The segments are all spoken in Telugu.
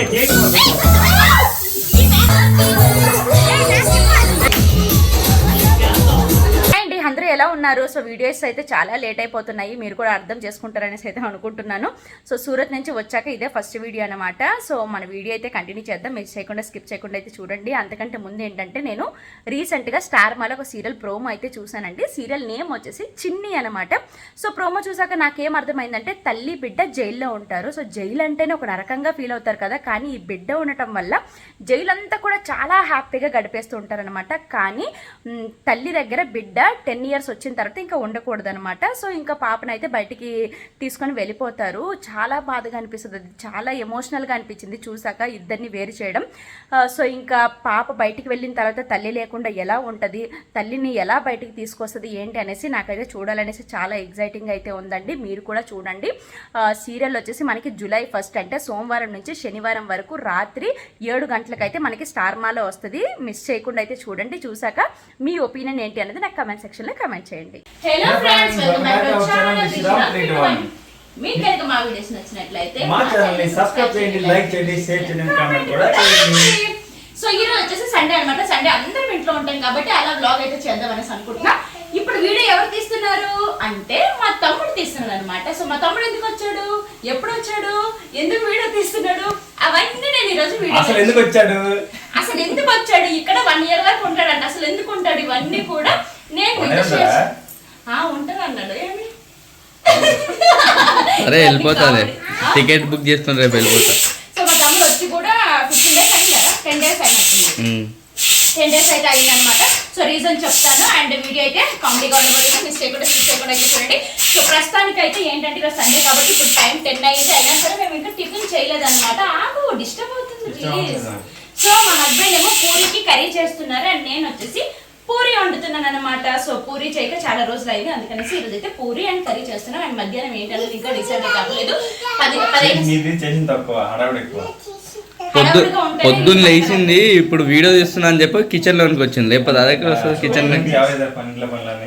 అండి ఉన్నారు. సో వీడియోస్ అయితే చాలా లేట్ అయిపోతున్నాయి. మీరు కూడా అర్థం చేసుకుంటారనేసి అయితే అనుకుంటున్నాను. సో సూరత్ నుంచి వచ్చాక ఇదే ఫస్ట్ వీడియో అనమాట సో మన వీడియో అయితే కంటిన్యూ చేద్దాం. మిస్ చేయకుండా స్కిప్ చేయకుండా అయితే చూడండి. అంతకంటే ముందు ఏంటంటే నేను రీసెంట్గా స్టార్ మాల ఒక సీరియల్ ప్రోమో అయితే చూశానండి. సీరియల్ నేమ్ వచ్చేసి చిన్ని అనమాట సో ప్రోమో చూసాక నాకేం అర్థమైందంటే తల్లి బిడ్డ జైల్లో ఉంటారు. సో జైలు అంటేనే ఒక నరకంగా ఫీల్ అవుతారు కదా. కానీ ఈ బిడ్డ ఉండటం వల్ల జైలు అంతా కూడా చాలా హ్యాపీగా గడిపేస్తూ ఉంటారనమాట కానీ తల్లి దగ్గర బిడ్డ టెన్ ఇయర్స్ వచ్చిన తర్వాత ఇంకా ఉండకూడదు అనమాట సో ఇంకా పాపనైతే బయటికి తీసుకొని వెళ్ళిపోతారు. చాలా బాధగా అనిపిస్తుంది. అది చాలా ఎమోషనల్గా అనిపించింది చూసాక ఇద్దరిని వేరు చేయడం. సో ఇంకా పాప బయటికి వెళ్ళిన తర్వాత తల్లి లేకుండా ఎలా ఉంటుంది? తల్లిని ఎలా బయటికి తీసుకొస్తుంది? ఏంటి అనేసి నాకైతే చూడాలనేసి చాలా ఎగ్జైటింగ్ అయితే ఉందండి. మీరు కూడా చూడండి. సీరియల్ వచ్చేసి మనకి జూలై ఫస్ట్ అంటే సోమవారం నుంచి శనివారం వరకు రాత్రి ఏడు గంటలకైతే మనకి స్టార్మాలో వస్తుంది. మిస్ చేయకుండా అయితే చూడండి. చూసాక మీ ఒపీనియన్ ఏంటి అనేది నాకు కమెంట్ సెక్షన్లో కమెంట్ చేయండి. Hello friends welcome back to channel మీకు కనుక మా వీడియోస్ నచ్చినట్లయితే మా ఛానల్ని సబ్స్క్రైబ్ చేయండి లైక్ చేయండి షేర్ చేయండి కామెంట్ కూడా చేయండి. సో ఈ రోజు వచ్చేసి సండే అన్నమాట. సండే అందరం ఇంట్లో ఉంటాం కాబట్టి అలా బ్లాగ్ అయితే చేద్దాం అనేసి అనుకుంటున్నా. ఇప్పుడు వీడియో ఎవరు తీస్తున్నారు అంటే మా తమ్ముడు తీస్తున్నాడు అనమాట సో మా తమ్ముడు ఎందుకు వచ్చాడు? ఎప్పుడు వచ్చాడు? ఎందుకు వీడియో తీస్తున్నాడు? అవన్నీ నేను ఈ రోజు వీడియో అసలు ఎందుకు వచ్చాడు? అసలు ఎందుకు వచ్చాడు? ఇక్కడ వన్ ఇయర్ వరకు ఉంటాడంట. అసలు ఎందుకు ఉంటాడు? ఇవన్నీ కూడా అరే వెళ్ళిపోతాది? టికెట్ బుక్ చేస్తున్నా రేపు వెళ్ళిపోతా. సో మా తమ్ముడు వచ్చి కూడా ఫిఫ్టీన్ డేస్ అయింది? కదా టెన్ డేస్ అయినట్టుంది. టెన్ డేస్ అయితే అయిందనమాట సో రీజన్ చెప్తాను. అండ్ వీడియో అయితే కామెడీగా ఉండబోతుంది మిస్ చేయకుండా మిస్ చేయకుండా అయితే చూడండి. సో ప్రస్తుతానికి అయితే ఏంటంటే ఈరోజు సండే కాబట్టి ఇప్పుడు టైం టెన్ అయ్యింది అయినా సరే మేము ఇంకా టిఫిన్ చేయలేదన్నమాట. ఆగు డిస్టర్బ్ అవుతుంది ప్లీజ్ అవుతుందా? సో మా హస్బెండ్ ఏమో పూరికి కర్రీ చేస్తున్నారు. అండ్ నేను వచ్చేసి పూరి వండుతున్నాను అనమాట సో పూరి చేయక చాలా రోజులు అయింది. అందుకనేసి ఈరోజు అయితే పూరి అండ్ కర్రీ చేస్తున్నాం. అండ్ మధ్యాహ్నం ఏంటనేది ఇంకా డిసైడ్ కావలేదు పది పదిహేను చేసిన తక్కువ ఎక్కువ. పొద్దు పొద్దున్న లేచింది ఇప్పుడు వీడియో తీస్తున్నా అని చెప్పి కిచెన్ లోనికి వచ్చింది. లేకపోతే అదే వస్తుంది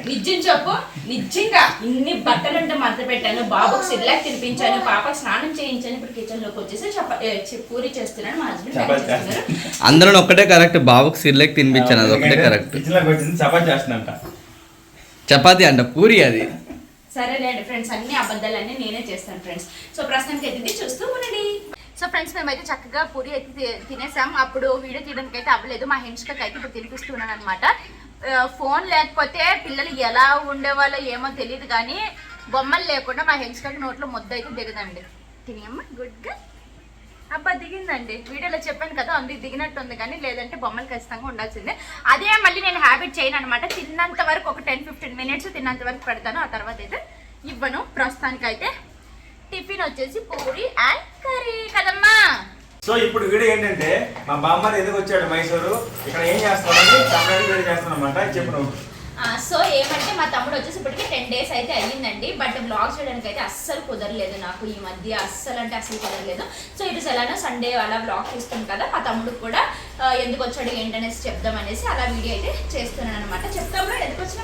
కిచెన్ చెప్పు నిజంగా ఇన్ని బట్టలు అంటే మడత పెట్టాను బాబుకి సిర్లాక్ తినిపించాను పాపకి స్నానం చేయించాను ఇప్పుడు కిచెన్లోకి వచ్చేసి పూరి చేస్తున్నాను మా హస్బెండ్ అందరం ఒకటే కరెక్ట్ బాబుకి సిర్లేక్ తినిపించాను అది ఒకటే కరెక్ట్ కిచెన్లోకి వచ్చింది చపాతి చేస్తున్నంట చపాతి అంట పూరి అది. సరేలేండి ఫ్రెండ్స్ అన్ని అబద్ధాలన్నీ నేనే చేస్తాను ఫ్రెండ్స్ సో ప్రస్తుతానికి అయితే చూస్తూ ఉండండి. సో ఫ్రెండ్స్ మేమైతే చక్కగా పూరి అయితే తినేసాం. అప్పుడు వీడియో తీయడానికి అయితే అవ్వలేదు. మా హెన్స్కకి అయితే ఇప్పుడు తినిపిస్తున్నాను అనమాట ఫోన్ లేకపోతే పిల్లలు ఎలా ఉండేవాళ్ళో ఏమో తెలియదు కానీ బొమ్మలు లేకుండా మా హెన్స్కకి నోట్లో ముద్ద అయితే దిగదండి. తినేమ్మా గుడ్గా అబ్బా దిగిందండి. వీడియోలో చెప్పాను కదా అందుకు దిగినట్టుంది కానీ లేదంటే బొమ్మలు ఖచ్చితంగా ఉండాల్సిందే. అదే మళ్ళీ నేను హ్యాబిట్ చేయను అనమాట తిన్నంత వరకు ఒక టెన్ ఫిఫ్టీన్ మినిట్స్ తిన్నంత వరకు పెడతాను. ఆ తర్వాత అయితే ఇవ్వను. ప్రస్తుతానికి అయితే టిఫిన్ వచ్చేసి పూరి అండ్ కర్రీ కదమ్మా. సో ఇప్పుడు వీడియో ఏంటంటే మా బామ్మది ఎందుకు వచ్చాడు మైసూరు? ఇక్కడ ఏం చేస్తామని సంక్రాంతి చేస్తానమాట చెప్పు సో ఏమంటే మా తమ్ముడు వచ్చేసి ఇప్పటికి టెన్ డేస్ అయితే అయ్యిందండి. బట్ బ్లాగ్ చేయడానికి అయితే అస్సలు కుదరలేదు నాకు ఈ మధ్య. అస్సలు అంటే అస్సలు కుదరలేదు. సో ఇటు ఎలానో సండే అలా బ్లాగ్ చేస్తాం కదా మా తమ్ముడు కూడా ఎందుకు వచ్చాడు ఏంటనేసి చెప్దాం అనేసి అలా వీడియో అయితే చేస్తున్నాను అనమాట చెప్తాము ఎందుకు వచ్చినా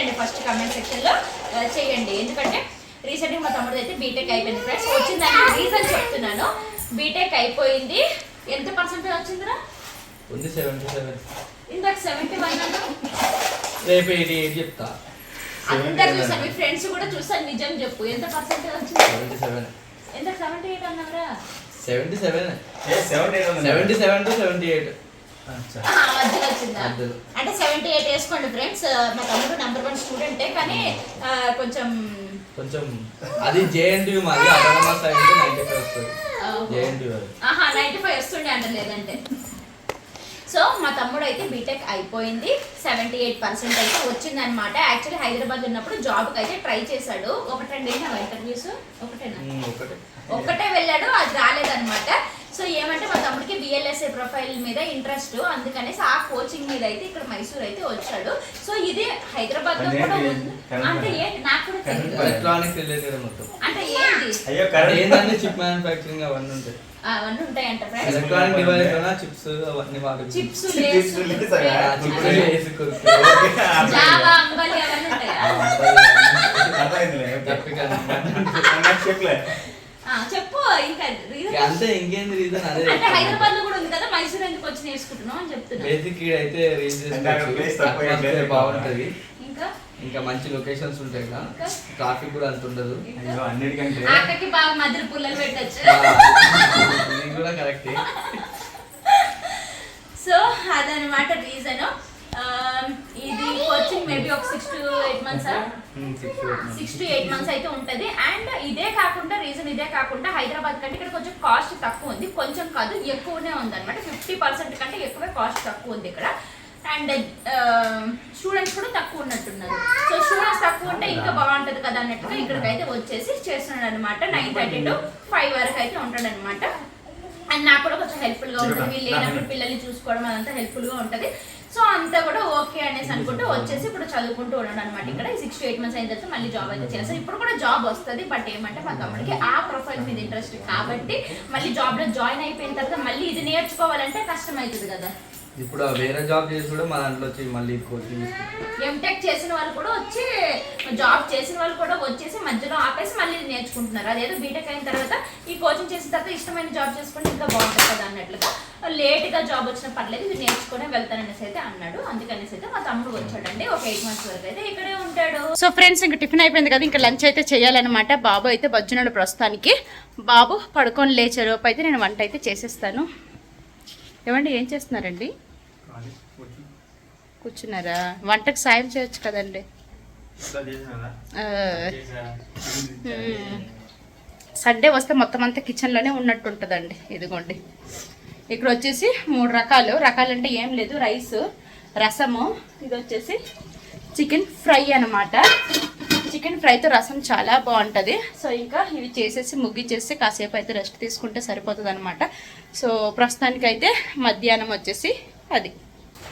తిట్టండి ఫస్ట్ కమెంట్ సెక్షన్లో. ఆ, చేయండి. ఎందుకంటే రీసెంట్గా మా తమ్ముడు అయితే బీటెక్ అయిపోయింది ఫ్రెండ్స్ వచ్చిందానికి రీజన్ చెప్తున్నాను. బీటెక్ అయిపోయింది. ఎంత పర్సెంటేజ్ వచ్చిందిరా? ఉంది సెవెంటీ సెవెన్ ఇందాక సెవెంటీ వన్ అన్నా రేపు ఎయిట్ చెప్తా? అందరు చూసాను మీ ఫ్రెండ్స్ కూడా చూసాను నిజం చెప్పు. ఎంత పర్సెంటేజ్ వచ్చింది? సెవెంటీ సెవెన్ ఎంత సెవెంటీ ఎయిట్ అన్నారా seventy seven seventy seven to seventy eight అంటే సెవెంటీ ఎయిట్ వేసుకోండి ఫ్రెండ్స్ మా తమ్ముడు నెంబర్ వన్ స్టూడెంటే కానీ కొంచెం కొంచెం అది జేఎన్టీ మాది. అటానమస్ అయితే నైన్టీ ఫైవ్ వస్తుంది. జేఎన్టీ అది ఆహా నైన్టీ ఫైవ్ వస్తుండే అంట లేదంటే. సో మా తమ్ముడు అయితే బీటెక్ అయిపోయింది. సెవెంటీ ఎయిట్ పర్సెంట్ అయితే వచ్చింది అనమాట యాక్చువల్లీ హైదరాబాద్ ఉన్నప్పుడు జాబ్కి అయితే ట్రై చేశాడు. ఒకటి రెండు ఇంటర్వ్యూస్ ఒకటేనా? ఒకటే వెళ్ళాడు అది రాలేదన్నమాట. సో ఏమంటే మా తమ్ముడికి బిఎల్ఎస్ఏ ప్రొఫైల్ మీద ఇంట్రెస్ట్ అందుకనేసి ఆ కోచింగ్ మీద అయితే ఇక్కడ మైసూర్ అయితే వచ్చాడు. సో ఇది హైదరాబాద్లో కూడా? ఉంది. అంటే. ఏంటి? నాకు కూడా తెలియదు. ఎలక్ట్రానిక్స్ రిలేటెడ్ మొత్తం. అంటే ఏంటి? అయ్యో కరెంట్ ఏంటంటే చిప్ మ్యానుఫ్యాక్చరింగ్ అవన్నీ ఉంటాయి. అవన్నీ friends. Electronic device chips chips Lay's? Chips. Java అంబలి ఉంటాయా? అర్థమైందిలే, నాకు చెప్పలే. చెప్పు ఇంకా అంతే ఇంకేంది రీజన్ అదే అంటే హైదరాబాద్లో కూడా ఉంది కదా మైసూర్ ఎందుకు వచ్చి నేర్చుకుంటున్నావు అని చెప్తున్నా. బేసిక్ అయితే రీల్స్ లేదు. బాగుంటది. ఇంకా? ఇంకా మంచి లొకేషన్స్ ఉంటాయి కదా? ట్రాఫిక్ కూడా అంత ఉండదు. అన్నిటికంటే అక్కకి బాగా మధ్యలో పుల్లలు పెట్టచ్చు. ఇది కూడా కరెక్టే సో అదనమాట రీజన్ ఇది కోచింగ్ మేబీ ఒక six to eight months six to eight months అయితే ఉంటది. అండ్ ఇదే కాకుండా రీజన్ ఇదే కాకుండా హైదరాబాద్ కంటే ఇక్కడ కొంచెం కాస్ట్ తక్కువ ఉంది. కొంచెం కాదు ఎక్కువనే ఉంది అనమాట ఫిఫ్టీ పర్సెంట్ కంటే ఎక్కువే కాస్ట్ తక్కువ ఉంది ఇక్కడ. అండ్ స్టూడెంట్స్ కూడా తక్కువ ఉన్నట్టున్నారు. సో స్టూడెంట్స్ తక్కువ ఉంటే ఇంకా బాగుంటది కదా అన్నట్టుగా ఇక్కడికైతే వచ్చేసి చేస్తున్నాడు అనమాట నైన్ థర్టీ టు ఫైవ్ వరకు అయితే ఉంటాడు అనమాట అండ్ నాకు కూడా కొంచెం హెల్ప్ఫుల్గా ఉంటుంది. వీళ్ళు లేనప్పుడు పిల్లల్ని చూసుకోవడం అదంతా హెల్ప్ఫుల్గా ఉంటది. సో అంతా కూడా ఓకే అనేసి అనుకుంటూ వచ్చేసి ఇప్పుడు చదువుకుంటూ ఉన్నాడు అనమాట ఇక్కడ. సిక్స్ టు ఎయిట్ మంత్స్ అయిన తర్వాత మళ్ళీ జాబ్ అయితే చేస్తాను ఇప్పుడు కూడా జాబ్ వస్తుంది బట్ ఏమంటే మా తమ్ముడికి ఆ ప్రొఫైల్ మీద ఇంట్రెస్ట్ కాబట్టి మళ్ళీ జాబ్లో జాయిన్ అయిపోయిన తర్వాత మళ్ళీ ఇది నేర్చుకోవాలంటే కష్టం అవుతుంది కదా. ఇప్పుడు వేరే జాబ్ చేసి కూడా మా దాంట్లో వచ్చి మళ్ళీ కోచింగ్ ఎంటెక్ చేసిన వాళ్ళు కూడా వచ్చి జాబ్ చేసిన వాళ్ళు కూడా వచ్చేసి మధ్యలో ఆపేసి మళ్ళీ ఇది నేర్చుకుంటున్నారు. అదేదో బీటెక్ అయిన తర్వాత ఈ కోచింగ్ చేసిన తర్వాత ఇష్టమైన జాబ్ చేసుకుంటే ఇంకా బాగుంటుంది కదా అన్నట్లుగా. లేట్గా జాబ్ వచ్చిన పర్లేదు ఇది నేర్చుకునే వెళ్తాననేసి అయితే అన్నాడు. అందుకనేసి అయితే మా తమ్ముడు వచ్చాడండి. ఒక ఎయిట్ మంత్స్ వరకు అయితే ఇక్కడే ఉంటాడు. సో ఫ్రెండ్స్ ఇంకా టిఫిన్ అయిపోయింది కదా ఇంకా లంచ్ అయితే చేయాలన్నమాట. బాబు అయితే బజ్జున్నాడు ప్రస్తుతానికి. బాబు పడుకొని లేచే లోపు అయితే నేను వంట అయితే చేసేస్తాను. ఏమండి ఏం చేస్తున్నారండి? కూర్చున్నారా? వంటకు సాయం చేయొచ్చు కదండి. సండే వస్తే మొత్తం అంతా కిచెన్లోనే ఉన్నట్టు ఉంటుందండి ఇదిగోండి. ఇక్కడ వచ్చేసి మూడు రకాలు. రకాలు అంటే ఏం లేదు రైస్ రసము ఇది వచ్చేసి చికెన్ ఫ్రై అన్నమాట. చికెన్ ఫ్రైతో రసం చాలా బాగుంటుంది. సో ఇంకా ఇవి చేసేసి ముగ్గిచ్చేసి కాసేపు అయితే రెస్ట్ తీసుకుంటే సరిపోతుంది అనమాట సో ప్రస్తుతానికి అయితే మధ్యాహ్నం వచ్చేసి అది.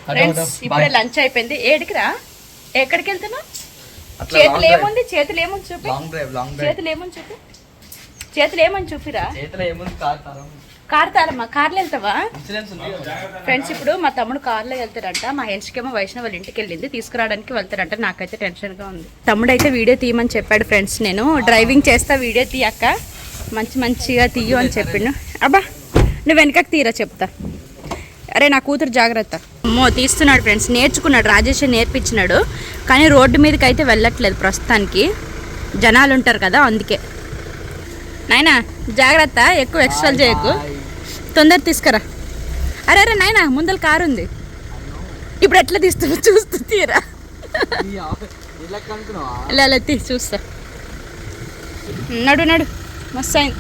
ఫ్రెండ్స్ ఇప్పుడే లంచ్ అయిపోయింది. ఏడికిరా ఎక్కడికి వెళ్తున్నావు అట్లా చేతులు. ఏముంది? చేతులు ఏముంది చూపి. చేతులు ఏమని చూపి. చేతులు ఏమని చూపిరా? ఏముంది? కార్ తరం కార్ తారమ్మా కార్లో వెళ్తావా. ఫ్రెండ్స్ ఇప్పుడు మా తమ్ముడు కార్లో వెళ్తాడంట. మా హెన్స్కేమో వైష్ణవ్ వాళ్ళ ఇంటికి వెళ్ళింది. తీసుకురావడానికి వెళ్తాడంట. నాకైతే టెన్షన్గా ఉంది. తమ్ముడు అయితే వీడియో తీయమని చెప్పాడు ఫ్రెండ్స్ నేను. డ్రైవింగ్ చేస్తా వీడియో తీయక్క. మంచి మంచిగా తీయు అని చెప్పిండు. అబ్బా నువ్వు వెనకకి తీరా చెప్తా. అరే నా కూతురు జాగ్రత్త. అమ్మో తీస్తున్నాడు ఫ్రెండ్స్ నేర్చుకున్నాడు రాజేష్ నేర్పించినాడు. కానీ రోడ్డు మీదకి అయితే వెళ్ళట్లేదు ప్రస్తుతానికి. జనాలు ఉంటారు కదా అందుకే. నాయనా జాగ్రత్త ఎక్కువ ఎక్స్ట్రా చేయకు. తొందర తీసుకురా. అరే అరే నాయనా ముందర కారు ఉంది. ఇప్పుడు ఎట్లా తీస్తున్నా? చూస్తూ తీరా. లే, తీ చూస్తా. నడు నడు. మస్తు అయింది.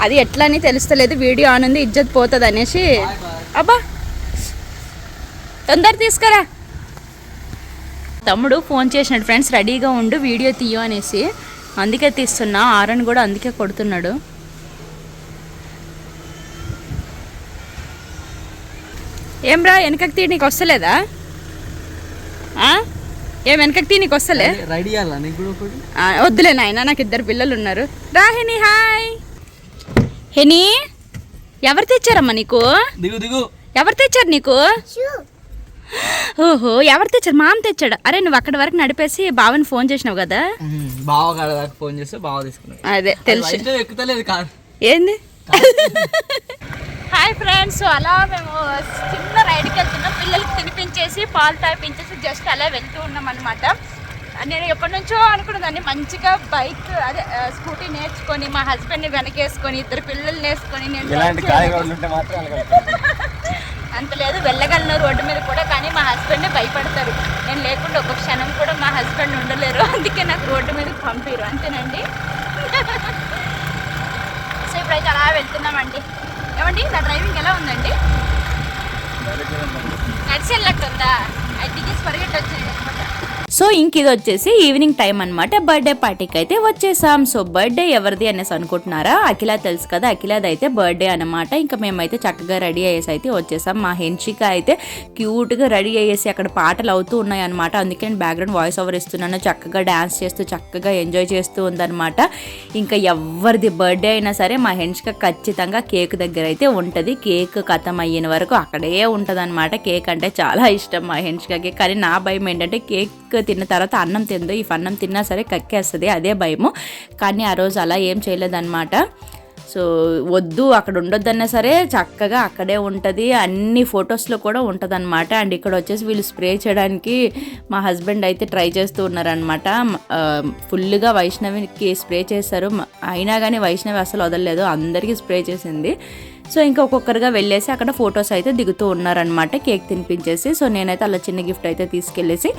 అది ఎట్లా అని తెలుస్తలేదు వీడియో ఆన్ ఉంది ఇజ్జత్ పోతుంది అనేసి. అబ్బా! తొందర తీసుకురా. తమ్ముడు ఫోన్ చేసినాడు ఫ్రెండ్స్ రెడీగా ఉండు వీడియో తీయు అనేసి. అందుకే తీస్తున్నా ఆరన్ కూడా అందుకే కొడుతున్నాడు. ఏం రా వెనకకి తీ నీకు వస్తలేదా? ఆ? ఏం వెనకకి తీ నీకు వస్తలే? వద్దులే నాయన నాకు ఇద్దరు పిల్లలు ఉన్నారు. రా హెని హాయ్! హెని ఎవరు తెచ్చారమ్మా నీకు? దిగు దిగు. ఎవరు తెచ్చారు నీకు? ఓహో ఎవరు తెచ్చారు? మామ తెచ్చాడు. అరే నువ్వు అక్కడి వరకు నడిపేసి బావని ఫోన్ చేసినావు కదా? బావ ఫోన్ చేస్తే బావ తీసుకున్నాడు. అదే తెలుసు. ఎక్కుతలేదు కార్ ఏంది? హాయ్ ఫ్రెండ్స్ అలా మేము చిన్న రైడ్కి వెళ్తున్నాం. పిల్లలకి తినిపించేసి పాలు తాపించేసి జస్ట్ అలా వెళ్తూ ఉన్నాం అనమాట నేను ఎప్పటి నుంచో అనుకున్నదాన్ని. మంచిగా బైక్ అదే స్కూటీ నేర్చుకొని మా హస్బెండ్ని వెనకేసుకొని ఇద్దరు పిల్లల్ని వేసుకొని నేను. అంత లేదు. వెళ్ళగలను రోడ్డు మీద కూడా కానీ మా హస్బెండ్ భయపడతారు. నేను లేకుండా ఒక క్షణం కూడా మా హస్బెండ్ ఉండలేరు. అందుకే నాకు రోడ్డు మీదకి పంపిరు. అంతేనండి? సో ఇప్పుడైతే అలా వెళ్తున్నామండి. ఏమండి నా డ్రైవింగ్ ఎలా ఉందండి? నడిచి వెళ్ళట్టుందా అది దిగేసి పరిగెట్టి వచ్చింది సో ఇంక ఇది వచ్చేసి ఈవినింగ్ టైం అన్నమాట. బర్త్డే పార్టీకి అయితే వచ్చేసాం. సో బర్త్డే ఎవరిది అనేసి అనుకుంటున్నారా? అఖిల తెలుసు కదా అఖిలది అయితే బర్త్డే అన్నమాట. ఇంకా మేమైతే చక్కగా రెడీ అయ్యేసి అయితే వచ్చేసాం. మా హెన్షిక అయితే క్యూట్గా రెడీ అయ్యేసి అక్కడ పాటలు అవుతూ ఉన్నాయి అనమాట అందుకే నేను బ్యాక్గ్రౌండ్ వాయిస్ ఓవర్ ఇస్తున్నాను. చక్కగా డ్యాన్స్ చేస్తూ చక్కగా ఎంజాయ్ చేస్తూ ఉందన్నమాట. ఇంకా ఎవరిది బర్త్డే అయినా సరే మా హెన్షిక ఖచ్చితంగా కేక్ దగ్గర అయితే ఉంటుంది. కేక్ కథం అయ్యిన వరకు అక్కడే ఉంటుంది కేక్ అంటే చాలా ఇష్టం మా హెన్షికకి. కానీ నా భయం ఏంటంటే కేక్ తిన్న తర్వాత అన్నం తిందో ఈ అన్నం తిన్నా సరే కక్కేస్తుంది అదే భయము. కానీ ఆ రోజు అలా ఏం చేయలేదన్నమాట. సో వద్దు అక్కడ ఉండొద్దన్నా సరే చక్కగా అక్కడే ఉంటుంది అన్ని ఫొటోస్లో కూడా ఉంటుంది అనమాట అండ్ ఇక్కడ వచ్చేసి వీళ్ళు స్ప్రే చేయడానికి మా హస్బెండ్ అయితే ట్రై చేస్తూ ఉన్నారనమాట ఫుల్గా వైష్ణవికి స్ప్రే చేశారు. అయినా కానీ వైష్ణవి అసలు వదలలేదు అందరికీ స్ప్రే చేసింది. సో ఇంకా ఒక్కొక్కరుగా వెళ్ళేసి అక్కడ ఫొటోస్ అయితే దిగుతూ ఉన్నారనమాట కేక్ తినిపించేసి. సో నేనైతే అలా చిన్న గిఫ్ట్ అయితే తీసుకెళ్ళేసి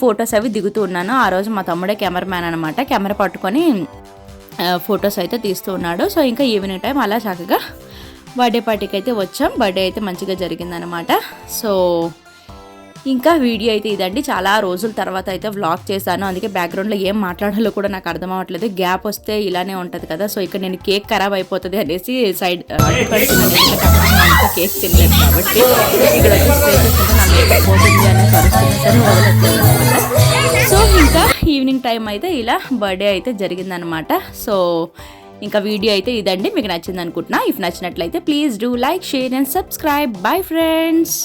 ఫొటోస్ అవి దిగుతూ ఉన్నాను. ఆ రోజు మా తమ్ముడే కెమెరామ్యాన్ అనమాట కెమెరా పట్టుకొని ఫొటోస్ అయితే తీస్తూ ఉన్నాడు. సో ఇంకా ఈవినింగ్ టైం అలా చక్కగా బర్త్డే పార్టీకి అయితే వచ్చాం. బర్త్డే అయితే మంచిగా జరిగిందనమాట సో ఇంకా వీడియో అయితే ఇదండి. చాలా రోజుల తర్వాత అయితే వ్లాగ్ చేశాను. అందుకే బ్యాక్గ్రౌండ్లో ఏం మాట్లాడాలో కూడా నాకు అర్థం అవ్వట్లేదు. గ్యాప్ వస్తే ఇలానే ఉంటుంది కదా. సో ఇక్కడ నేను కేక్ ఖరాబ్ అయిపోతుంది అనేసి సైడ్ కేక్ తినలేదు కాబట్టి ఇక్కడ వచ్చి సో ఇంకా ఈవినింగ్ టైం అయితే ఇలా బర్త్డే అయితే జరిగిందనమాట సో ఇంకా వీడియో అయితే ఇదండి. మీకు నచ్చింది అనుకుంటున్నా ఇఫ్ నచ్చినట్లయితే please do like share and subscribe bye friends